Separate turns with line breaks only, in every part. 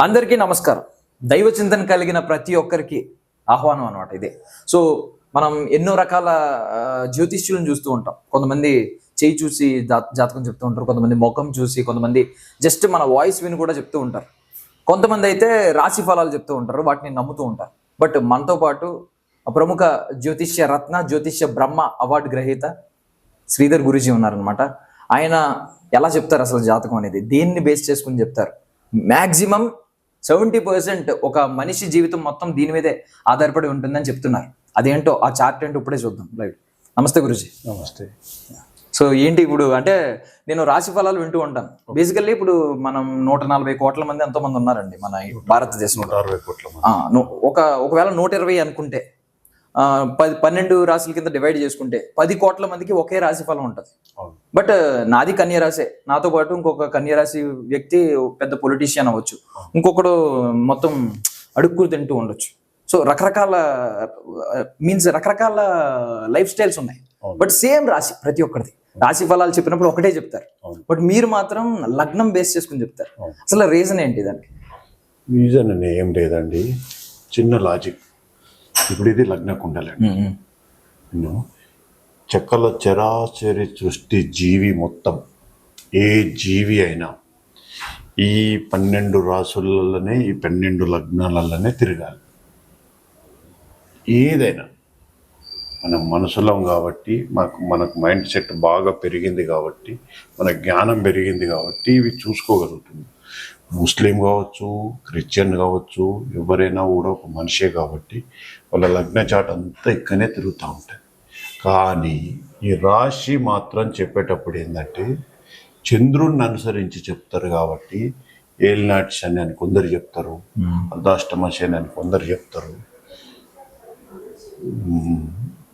అందరికీ నమస్కారం. దైవ చింతన కలిగిన ప్రతి ఒక్కరికి ఆహ్వానం అనమాట ఇదే. సో మనం ఎన్నో రకాల జ్యోతిష్యులను చూస్తూ ఉంటాం. కొంతమంది చేయి చూసి జాతకం చెప్తూ ఉంటారు కొంతమంది ముఖం చూసి కొంతమంది జస్ట్ మన వాయిస్ విని కూడా చెప్తూ ఉంటారు. కొంతమంది అయితే రాశి ఫలాలు చెప్తూ ఉంటారు వాటిని నమ్ముతూ ఉంటారు. బట్ మనతో పాటు ప్రముఖ జ్యోతిష్య రత్న జ్యోతిష్య బ్రహ్మ అవార్డు గ్రహీత శ్రీధర్ గురుజీ ఉన్నారనమాట ఆయన ఎలా చెప్తారు అసలు జాతకం అనేది? దేన్ని బేస్ చేసుకుని చెప్తారు? మ్యాక్సిమం సెవెంటీ పర్సెంట్ ఒక మనిషి జీవితం మొత్తం దీని మీదే ఆధారపడి ఉంటుందని చెప్తున్నారు. అదేంటో ఆ చార్ట్ ఏంటో ఇప్పుడే చూద్దాం. రైట్ నమస్తే గురుజీ.
నమస్తే.
సో ఏంటి ఇప్పుడు అంటే నేను రాశి ఫలాలు వింటూ ఉంటాను. బేసికల్లీ ఇప్పుడు మనం నూట నలభై కోట్ల మంది ఎంతో మంది ఉన్నారండి మన భారతదేశంలో.
అరవై కోట్ల
ఒక ఒకవేళ నూట ఇరవై అనుకుంటే పది పన్నెండు రాశుల కింద డివైడ్ చేసుకుంటే పది కోట్ల మందికి ఒకే రాశి ఫలం ఉంటుంది. బట్ నాది కన్య రాశే నాతో పాటు ఇంకొక కన్య రాశి వ్యక్తి పెద్ద పొలిటీషియన్ అవ్వచ్చు. ఇంకొకడు మొత్తం అడుక్కులు తింటూ ఉండొచ్చు. సో రకరకాల మీన్స్ రకరకాల లైఫ్ స్టైల్స్ ఉన్నాయి. బట్ సేమ్ రాశి ప్రతి ఒక్కరిది రాశి ఫలాలు చెప్పినప్పుడు ఒకటే చెప్తారు. బట్ మీరు మాత్రం లగ్నం బేస్ చేసుకుని చెప్తారు. అసలు రీజన్ ఏంటి దానికి?
రీజన్ అని ఏం లేదండి. చిన్న లాజిక్ ఇప్పుడు ఇది లగ్న కుండలండి చెక్కల చరాచరి సృష్టి జీవి మొత్తం. ఏ జీవి అయినా ఈ పన్నెండు రాసులలోనే ఈ పన్నెండు లగ్నాలలోనే తిరగాలి. ఏదైనా. మనం మనసులం కాబట్టి మాకు మనకు మైండ్ సెట్ బాగా పెరిగింది కాబట్టి మన జ్ఞానం పెరిగింది కాబట్టి ఇవి చూసుకోగలుగుతుంది ముస్లిం కావచ్చు క్రిస్టియన్ కావచ్చు ఎవరైనా కూడా ఒక మనిషే కాబట్టి వాళ్ళ లగ్న చాట్ అంతా ఇక్కడనే తిరుగుతూ ఉంటుంది కానీ ఈ రాశి మాత్రం చెప్పేటప్పుడు ఏంటంటే చంద్రుణ్ణి అనుసరించి చెప్తారు కాబట్టి ఏలినాటి శని అని కొందరు చెప్తారు అర్ధాష్టమ శని అని కొందరు చెప్తారు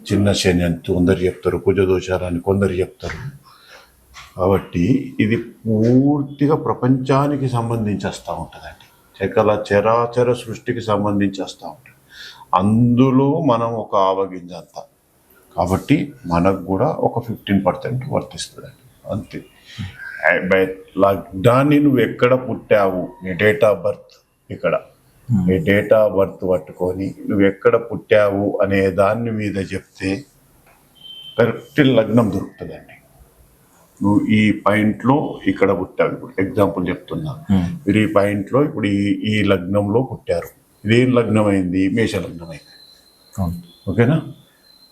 చిన్న శని అని కొందరు చెప్తారు కుజదోషాలు అని కొందరు చెప్తారు. కాబట్టి ఇది పూర్తిగా ప్రపంచానికి సంబంధించి వస్తూ ఉంటుందండి. చకల చరాచర సృష్టికి సంబంధించి వస్తూ ఉంటుంది. అందులో మనం ఒక ఆవగింజ అంతా కాబట్టి మనకు కూడా ఒక ఫిఫ్టీన్ పర్సెంట్ వర్తిస్తుందండి అంతే. బై లగ్నాన్ని నువ్వు ఎక్కడ పుట్టావు? నీ డేట్ ఆఫ్ బర్త్ ఇక్కడ. నీ డేట్ ఆఫ్ బర్త్ పట్టుకొని నువ్వు ఎక్కడ పుట్టావు అనే దాని మీద చెప్తే కరెక్ట్ లగ్నం దొరుకుతుందండి. నువ్వు ఈ పాయింట్లో ఇక్కడ పుట్టావు. ఇప్పుడు ఎగ్జాంపుల్ చెప్తున్నా. మీరు ఈ పాయింట్లో ఇప్పుడు ఈ ఈ లగ్నంలో పుట్టారు. ఇదేం లగ్నం అయింది మేష లగ్నం అయింది ఓకేనా?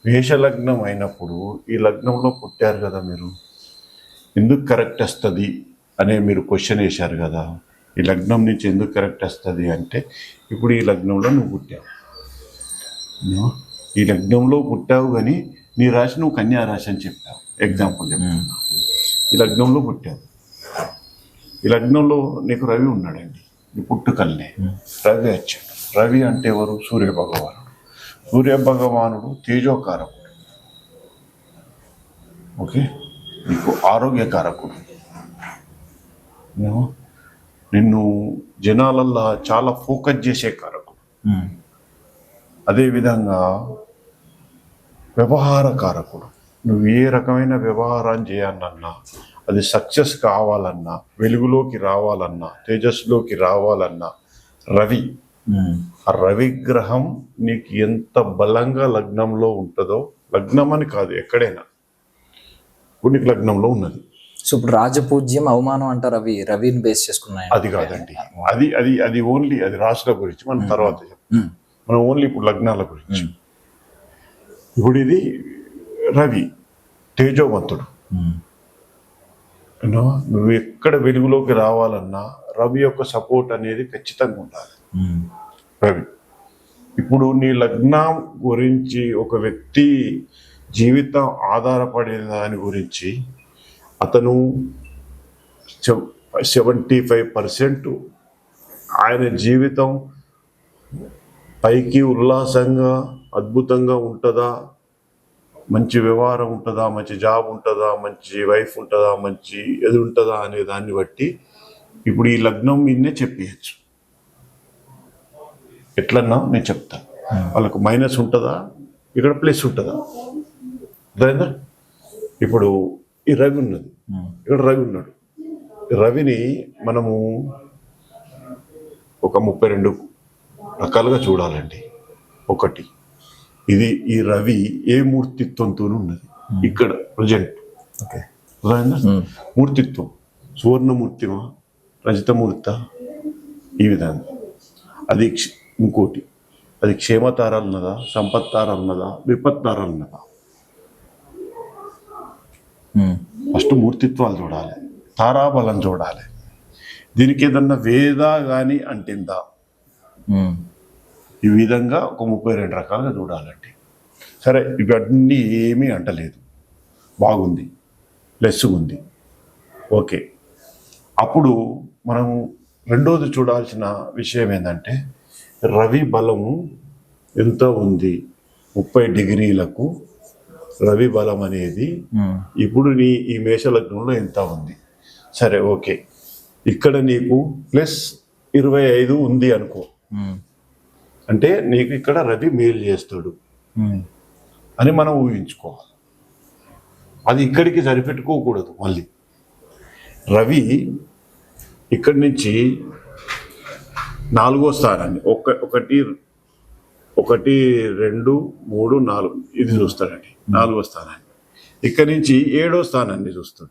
మేష లగ్నం అయినప్పుడు ఈ లగ్నంలో పుట్టారు కదా మీరు? ఎందుకు కరెక్ట్ వస్తుంది అనే మీరు క్వశ్చన్ వేశారు కదా. ఈ లగ్నం నుంచి ఎందుకు కరెక్ట్ వస్తుంది అంటే ఇప్పుడు ఈ లగ్నంలో నువ్వు పుట్టావు. ఈ లగ్నంలో పుట్టావు కానీ నీ రాశి నువ్వు కన్యా రాశి అని చెప్పావు. ఎగ్జాంపుల్ చెప్తున్నా. ఈ లగ్నంలో పుట్టావు. ఈ లగ్నంలో నీకు రవి ఉన్నాడండి. నీ పుట్టుకల్నే. రవి వచ్చాడు. రవి అంటే ఎవరు? సూర్య భగవానుడు. సూర్య భగవానుడు తేజోకారకుడు. ఓకే? నీకు ఆరోగ్యకారకుడు. నిన్ను జనాలల్లో చాలా ఫోకస్ చేసే కారకుడు. అదేవిధంగా వ్యవహార కారకుడు నువ్వు ఏ రకమైన వ్యవహారం చేయాలన్నా అది సక్సెస్ కావాలన్నా వెలుగులోకి రావాలన్నా తేజస్సులోకి రావాలన్నా రవి. ఆ రవి గ్రహం నీకు ఎంత బలంగా లగ్నంలో ఉంటుందో లగ్నం అని కాదు ఎక్కడైనా ఇప్పుడు నీకు లగ్నంలో ఉన్నది.
సో ఇప్పుడు రాజపూజ్యం అవమానం అంటారు అవి రవిని బేస్ చేసుకున్నాయి
అది కాదండి. అది అది అది ఓన్లీ అది రాసుల గురించి మనం తర్వాత చెప్తాం మనం ఓన్లీ ఇప్పుడు లగ్నాల గురించి. ఇప్పుడు ఇది రవి తేజోవంతుడు. నువ్వు ఎక్కడ వెలుగులోకి రావాలన్నా రవి యొక్క సపోర్ట్ అనేది ఖచ్చితంగా ఉండాలి. రవి. ఇప్పుడు నీ లగ్నం గురించి ఒక వ్యక్తి జీవితం ఆధారపడిన దాని గురించి అతను సెవెంటీ ఫైవ్ పర్సెంట్ ఆయన జీవితం పైకి ఉల్లాసంగా అద్భుతంగా ఉంటుందా? మంచి వ్యవహారం ఉంటుందా? మంచి జాబ్ ఉంటుందా? మంచి వైఫ్ ఉంటుందా? మంచి ఎది ఉంటుందా? అనే దాన్ని బట్టి ఇప్పుడు ఈ లగ్నం మీదే చెప్పేయచ్చు. ఎట్లన్నా నేను చెప్తా. వాళ్ళకు మైనస్ ఉంటుందా? ఇక్కడ ప్లస్ ఉంటుందా? అర్థమైందా? ఇప్పుడు ఈ రవి ఉన్నది. ఇక్కడ రవి ఉన్నాడు. రవిని మనము ఒక ముప్పై రెండు రకాలుగా చూడాలండి. ఒకటి ఇది ఈ రవి ఏ మూర్తిత్వంతో ఉన్నది. ఇక్కడ ప్రజెంట్
ఓకే.
మూర్తిత్వం. సువర్ణమూర్తిమా? రజితమూర్త? ఈ విధంగా. అది ఇంకోటి. అది క్షేమతారాలన్నదా సంపత్తారాలన్నదా విపత్తారాలన్నదా ఫస్ట్ మూర్తిత్వాలు చూడాలి తారాబలం చూడాలి. దీనికి ఏదన్నా వేద కానీ అంటిందా? ఈ విధంగా ఒక ముప్పై రెండు రకాలుగా చూడాలండి. సరే ఇవన్నీ ఏమీ అంటలేదు. బాగుంది లెస్సుగా ఉంది ఓకే. అప్పుడు మనం రెండోది చూడాల్సిన విషయం ఏంటంటే రవి బలము ఎంత ఉంది? ముప్పై డిగ్రీలకు రవి బలం అనేది ఇప్పుడు నీ ఈ మేషలగ్నంలో ఎంత ఉంది? సరే ఓకే. ఇక్కడ నీకు ప్లస్ ఇరవై ఐదు ఉంది అనుకో. అంటే నీకు ఇక్కడ రవి మేలు చేస్తాడు. అని మనం ఊహించుకోవాలి. అది ఇక్కడికి సరిపెట్టుకోకూడదు మళ్ళీ. రవి ఇక్కడి నుంచి నాలుగో స్థానాన్ని. ఒక ఒకటి ఒకటి రెండు మూడు నాలుగు. ఇది చూస్తాడండి. నాలుగో స్థానాన్ని. ఇక్కడి నుంచి ఏడో స్థానాన్ని చూస్తాడు.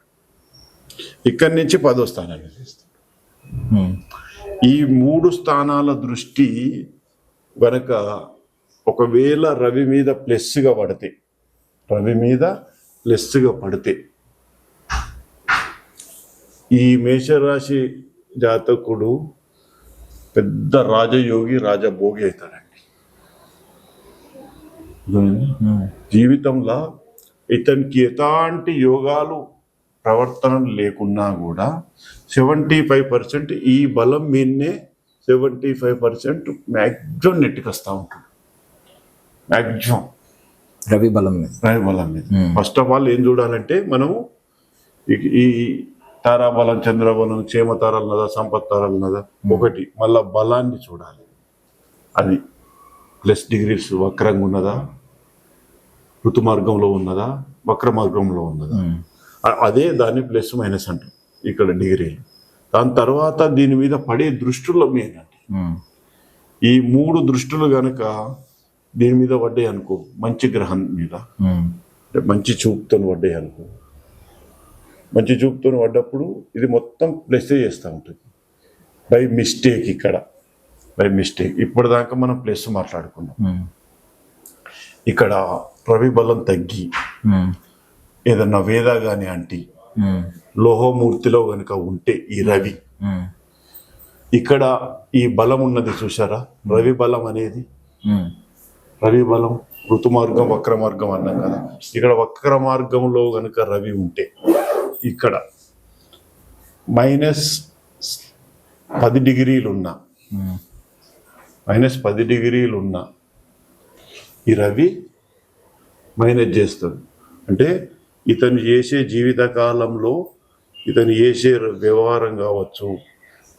ఇక్కడి నుంచి పదో స్థానాన్ని చూస్తాడు. ఈ మూడు స్థానాల దృష్టి గనక ఒకవేళ రవి మీద ప్లస్గా పడితే రవి మీద ప్లస్గా పడితే ఈ మేషరాశి జాతకుడు పెద్ద రాజయోగి రాజభోగి అవుతాడండి జీవితంలో ఇతనికి ఎలాంటి యోగాలు ప్రవర్తన లేకున్నా కూడా సెవెంటీ ఫైవ్ పర్సెంట్ ఈ బలం మీదనే సెవెంటీ ఫైవ్ పర్సెంట్ మ్యాక్సిమం నెట్టుకొస్తా ఉంటుంది. మ్యాక్సిమం
రవి బలం మీద.
రాయి బలం మీద. ఫస్ట్ ఆఫ్ ఆల్ ఏం చూడాలంటే మనము ఈ- ఈ తారాబలం చంద్రబలం క్షేమ తారాలు ఉన్నదా సంపత్ తారాలు ఉన్నదా? ఒకటి మళ్ళా బలాన్ని చూడాలి. అది ప్లస్ డిగ్రీస్ వక్రంగా ఉన్నదా? ఋతు మార్గంలో ఉన్నదా? వక్ర మార్గంలో ఉన్నదా అ- అదే దాన్ని ప్లస్ మైనస్ అంటాం ఇక్కడ డిగ్రీలు దాని తర్వాత దీని మీద పడే దృష్టిలో మెయిన్ అండి ఈ మూడు దృష్టిలు గనక దీని మీద పడ్డాయి అనుకో మంచి గ్రహం మీద. మంచి చూపుతో పడ్డాయి అనుకో మంచి చూపుతో పడ్డప్పుడు ఇది మొత్తం ప్లస్ చేస్తూ ఉంటుంది. బై మిస్టేక్ ఇక్కడ. బై మిస్టేక్ ఇప్పటిదాకా మనం ప్లస్ మాట్లాడుకున్నాం. ఇక్కడ రవి బలం తగ్గి ఏదన్నా వేద గాని అంటి లోహమూర్తిలో గనుక ఉంటే ఈ రవి. ఇక్కడ ఈ బలం ఉన్నది చూసారా రవి బలం అనేది రవి బలం ఋతు మార్గం వక్ర మార్గం అన్నాం కదా. ఇక్కడ వక్ర మార్గంలో గనుక రవి ఉంటే ఇక్కడ. మైనస్ పది డిగ్రీలు ఉన్న మైనస్ పది డిగ్రీలు ఉన్న ఈ రవి మైనస్ చేస్తాడు. అంటే ఇతను చేసే జీవితకాలంలో ఇతను చేసే వ్యవహారం కావచ్చు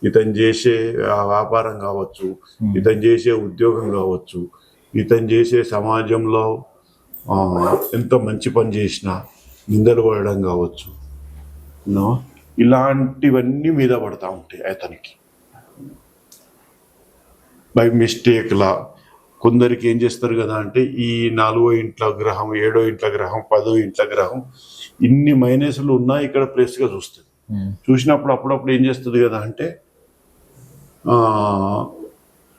ఇతను చేసే వ్యాపారం కావచ్చు ఇతను చేసే ఉద్యోగం కావచ్చు ఇతను చేసే సమాజంలో ఎంత మంచి పని చేసినా నిందలు పడడం కావచ్చు. ఇలాంటివన్నీ మీద పడతా ఉంటాయి అతనికి. బై మిస్టేక్లా కొందరికి ఏం చేస్తారు కదా అంటే ఈ నాలుగో ఇంట్ల గ్రహం ఏడో ఇంట్ల గ్రహం పదో ఇంట్ల గ్రహం ఇన్ని మైనస్లు ఉన్నా ఇక్కడ ప్లేస్గా చూస్తుంది. చూసినప్పుడు అప్పుడప్పుడు ఏం చేస్తుంది కదా అంటే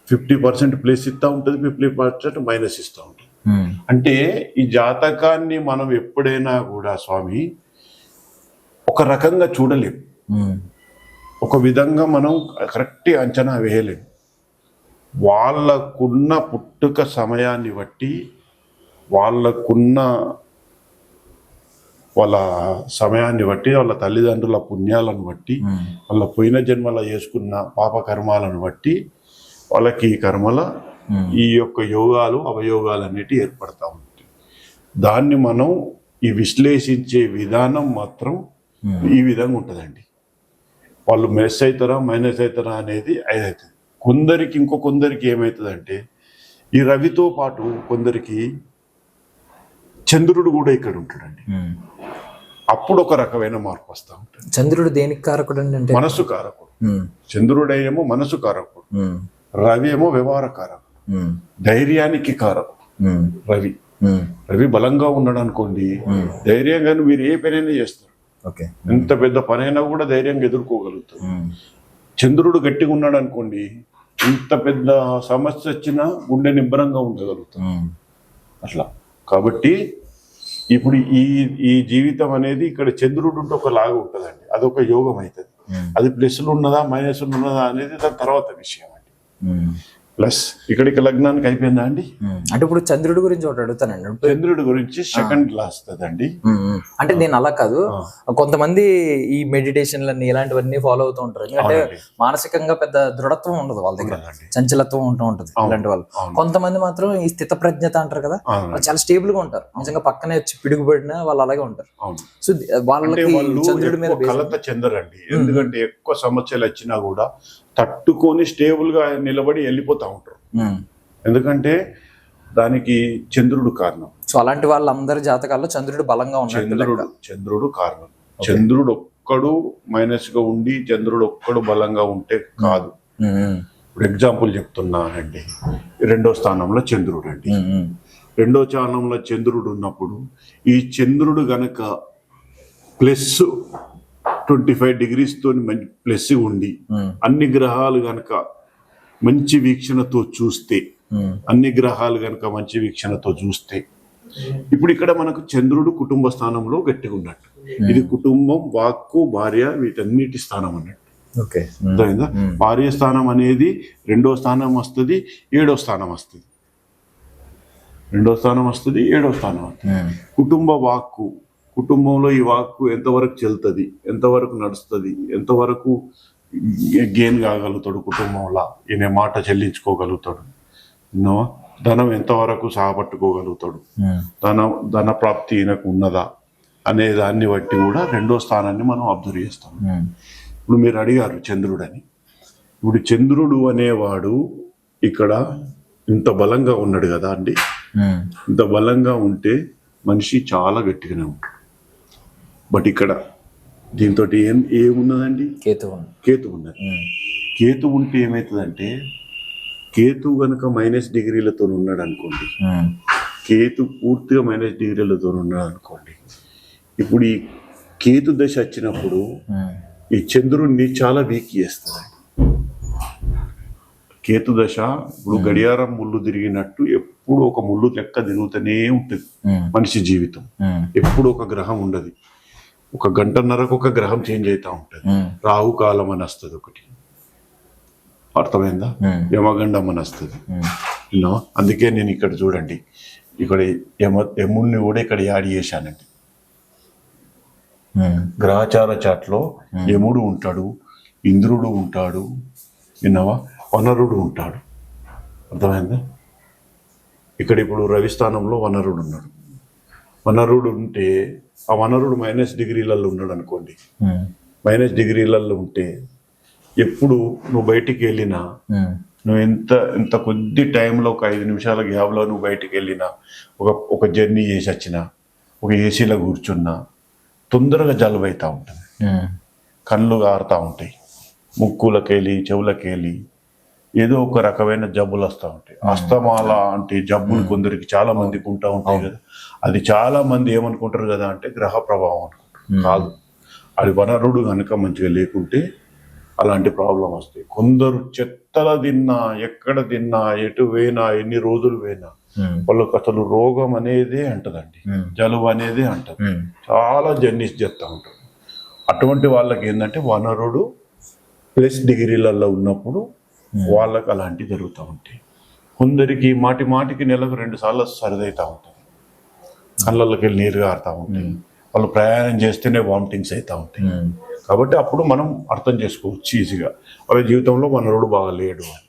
ఫిఫ్టీ పర్సెంట్ ప్లేస్ ఇస్తూ ఉంటుంది ఫిఫ్టీ పర్సెంట్ మైనస్ ఇస్తూ ఉంటుంది. అంటే ఈ జాతకాన్ని మనం ఎప్పుడైనా కూడా స్వామి ఒక రకంగా చూడలేం. ఒక విధంగా మనం కరెక్ట్ అంచనా వేయలేం. వాళ్ళకున్న పుట్టుక సమయాన్ని బట్టి వాళ్ళకున్న వాళ్ళ సమయాన్ని బట్టి వాళ్ళ తల్లిదండ్రుల పుణ్యాలను బట్టి వాళ్ళ పోయిన జన్మల చేసుకున్న పాప కర్మాలను బట్టి వాళ్ళకి ఈ కర్మల ఈ యొక్క యోగాలు అవయోగాలు అనేటివి ఏర్పడతా ఉంటాయి. దాన్ని మనం ఈ విశ్లేషించే విధానం మాత్రం ఈ విధంగా ఉంటుందండి. వాళ్ళు మెస్ అవుతారా మైనస్ అవుతారా అనేది అవుతుంది కొందరికి ఇంకో కొందరికి ఏమవుతుందంటే ఈ రవితో పాటు కొందరికి చంద్రుడు కూడా ఇక్కడ ఉంటాడండి. అప్పుడు ఒక రకమైన మార్పు వస్తూ ఉంటుంది.
చంద్రుడు దేనికి కారకుడు అండి అంటే?
మనస్సు కారకుడు.
ఉమ్,
చంద్రుడేమో మనసు కారకుడు. రవి ఏమో వ్యవహార కారకుడు. ధైర్యానికి కారకుడు. రవి. రవి బలంగా ఉన్నాడు అనుకోండి ధైర్యంగా మీరు ఏ పనైనా చేస్తారు. ఎంత పెద్ద పనైనా కూడా ధైర్యంగా ఎదుర్కోగలుగుతారు
ఉమ్,
చంద్రుడు గట్టిగా ఉన్నాడు అనుకోండి ఎంత పెద్ద సమస్య వచ్చినా గుండె నిబ్బరంగా ఉండగలుగుతాం అట్లా. కాబట్టి ఇప్పుడు ఈ ఈ జీవితం అనేది ఇక్కడ చంద్రుడు ఉంటే ఒక లాగా ఉంటుందండి. అదొక యోగం అవుతుంది. అది ప్లస్లు ఉన్నదా మైనస్లు ఉన్నదా అనేది దాని తర్వాత విషయం అండి. ప్లస్ ఇక్కడికి లగ్నానికి అయిపోయిందా అండి.
అంటే ఇప్పుడు చంద్రుడి గురించి ఒకటి అడుగుతానండి.
చంద్రుడి గురించి సెకండ్ క్లాస్ అండి.
అంటే నేను అలా కాదు. కొంతమంది ఈ మెడిటేషన్లన్నీ ఇలాంటివన్నీ ఫాలో అవుతూ ఉంటారు. ఎందుకంటే. మానసికంగా పెద్ద దృఢత్వం ఉండదు వాళ్ళ దగ్గర. చంచలత్వం ఉంటూ ఉంటుంది ఇలాంటి వాళ్ళు. కొంతమంది మాత్రం ఈ స్థిత ప్రజ్ఞత అంటారు కదా చాలా స్టేబుల్గా ఉంటారు. నిజంగా పక్కనే వచ్చి పిడుగుపడినా వాళ్ళు అలాగే ఉంటారు. సో వాళ్ళకి
వాళ్ళు
చంద్రుడి మీద
కలత చెందరండి. ఎందుకంటే ఎక్కువ సమస్యలు వచ్చినా కూడా తట్టుకొని స్టేబుల్గా నిలబడి వెళ్ళిపోతా ఉంటారు.
ఉమ్.
ఎందుకంటే దానికి చంద్రుడు కారణం.
సో అలాంటి వాళ్ళందరి జాతకాల్లో చంద్రుడు బలంగా ఉన్నట్టు
చంద్రుడు. చంద్రుడు కారణం. చంద్రుడు ఒక్కడు మైనస్గా ఉండి చంద్రుడు ఒక్కడు బలంగా ఉంటే కాదు.
ఉమ్, ఉమ్,
ఇప్పుడు ఎగ్జాంపుల్ చెప్తున్నానండి రెండో స్థానంలో చంద్రుడు అండి. రెండో స్థానంలో చంద్రుడు ఉన్నప్పుడు ఈ చంద్రుడు గనక ప్లస్ ట్వంటీ ఫైవ్ డిగ్రీస్ తోని మంచి ప్లస్ ఉండి
ఉమ్,
అన్ని గ్రహాలు గనక మంచి వీక్షణతో చూస్తే
ఉమ్,
అన్ని గ్రహాలు గనక మంచి వీక్షణతో చూస్తే ఇప్పుడు ఇక్కడ మనకు చంద్రుడు కుటుంబ స్థానంలో గట్టిగా ఉన్నట్టు. ఇది కుటుంబం వాక్కు భార్య వీటన్నిటి స్థానం అన్నట్టు. అర్థమైందా? భార్య స్థానం అనేది రెండో స్థానం వస్తుంది ఏడో స్థానం వస్తుంది. రెండో స్థానం వస్తుంది ఏడో స్థానం వస్తుంది. కుటుంబ వాక్కు కుటుంబంలో ఈ వాక్కు ఎంతవరకు చెల్తుంది ఎంతవరకు నడుస్తుంది ఎంతవరకు గెయిన్ కాగలుగుతాడు కుటుంబంలో? ఈయన మాట చెల్లించుకోగలుగుతాడు? ధనం ఎంతవరకు సాగపట్టుకోగలుగుతాడు
ఉమ్,
ధన ధన ప్రాప్తి ఈయనకు ఉన్నదా? అనే దాన్ని బట్టి కూడా రెండో స్థానాన్ని మనం అబ్జర్వ్ చేస్తాం.
ఉమ్,
ఇప్పుడు మీరు అడిగారు చంద్రుడని. ఇప్పుడు చంద్రుడు అనేవాడు ఇక్కడ ఇంత బలంగా ఉన్నాడు కదా అండి?
ఉమ్,
ఇంత బలంగా ఉంటే మనిషి చాలా గట్టిగానే ఉంటాడు. బట్ ఇక్కడ దీంతో ఏం ఏమున్నదండి?
కేతువు ఉంది.
కేతు ఉన్నది. కేతు ఉంటే ఏమవుతుందంటే కేతు గనుక మైనస్ డిగ్రీలతో ఉన్నాడు అనుకోండి కేతు పూర్తిగా మైనస్ డిగ్రీలతో ఉన్నాడు అనుకోండి ఇప్పుడు ఈ కేతు దశ వచ్చినప్పుడు ఈ చంద్రుణ్ణి చాలా వీక్ చేస్తుంది. కేతు దశ ఇప్పుడు గడియారం ముళ్ళు తిరిగినట్టు ఎప్పుడు ఒక ముళ్ళు లెక్క తిరుగుతూనే ఉంటుంది మనిషి జీవితం. ఎప్పుడు ఒక గ్రహం ఉండదు. ఒక గంటన్నరకు ఒక గ్రహం చేంజ్ అవుతా ఉంటుంది.
ఉమ్,
రాహు కాలం అని వస్తుంది ఒకటి. అర్థమైందా? యమగండం అని వస్తుంది? అందుకే నేను ఇక్కడ చూడండి. ఇక్కడ యమ యముణ్ణి కూడా ఇక్కడ యాడ్ చేశానండి. గ్రహచార చాట్లో యముడు ఉంటాడు ఇంద్రుడు ఉంటాడు విన్నావా? వనరుడు ఉంటాడు. అర్థమైందా? ఇక్కడ ఇప్పుడు రవి స్థానంలో వనరుడు ఉన్నాడు. వనరుడు ఉంటే ఆ వనరుడు మైనస్ డిగ్రీలలో ఉన్నాడు అనుకోండి. మైనస్ డిగ్రీలలో ఉంటే ఎప్పుడు నువ్వు బయటికి వెళ్ళినా
ఉమ్,
నువ్వు ఎంత ఎంత కొద్ది టైంలో ఒక ఐదు నిమిషాల గ్యాప్లో నువ్వు బయటికి వెళ్ళినా ఒక ఒక జర్నీ చేసి వచ్చినా ఒక ఏసీలో కూర్చున్నా తొందరగా జలుబు అవుతూ ఉంటుంది.
ఉమ్,
కళ్ళు గారుతూ ఉంటాయి. ముక్కులకెళ్ళి చెవులకెళ్ళి ఏదో ఒక రకమైన జబ్బులు వస్తూ ఉంటాయి. అస్తమాల అంటే జబ్బులు కొందరికి చాలా మందికి ఉంటా ఉంటాయి కదా. అది చాలా మంది ఏమనుకుంటారు కదా అంటే గ్రహ ప్రభావం అనుకుంటారు. కాదు. అది వనరుడు కనుక మంచిగా లేకుంటే అలాంటి ప్రాబ్లం వస్తాయి. కొందరు చెత్తల తిన్నా ఎక్కడ తిన్నా ఎటు పోయినా ఎన్ని రోజులు పోయినా వాళ్ళకి అసలు రోగం అనేదే అంటదండి. జలుబు అనేదే అంటది. చాలా జర్నీస్ చేస్తూ ఉంటారు. అటువంటి వాళ్ళకి ఏంటంటే వనరుడు ప్లస్ డిగ్రీలలో ఉన్నప్పుడు వాళ్ళకి అలాంటివి జరుగుతూ ఉంటాయి కొందరికి మాటి మాటికి నెలకు రెండు సార్లు సరిదవుతూ ఉంటుంది. కళ్ళకి వెళ్ళి నీరు కారుతూ ఉంటాయి వాళ్ళు ప్రయాణం చేస్తేనే వామిటింగ్స్ అవుతూ ఉంటాయి. కాబట్టి అప్పుడు మనం అర్థం చేసుకోవచ్చు ఈజీగా. వాళ్ళ జీవితంలో వనరుడు బాగా లేడు అని.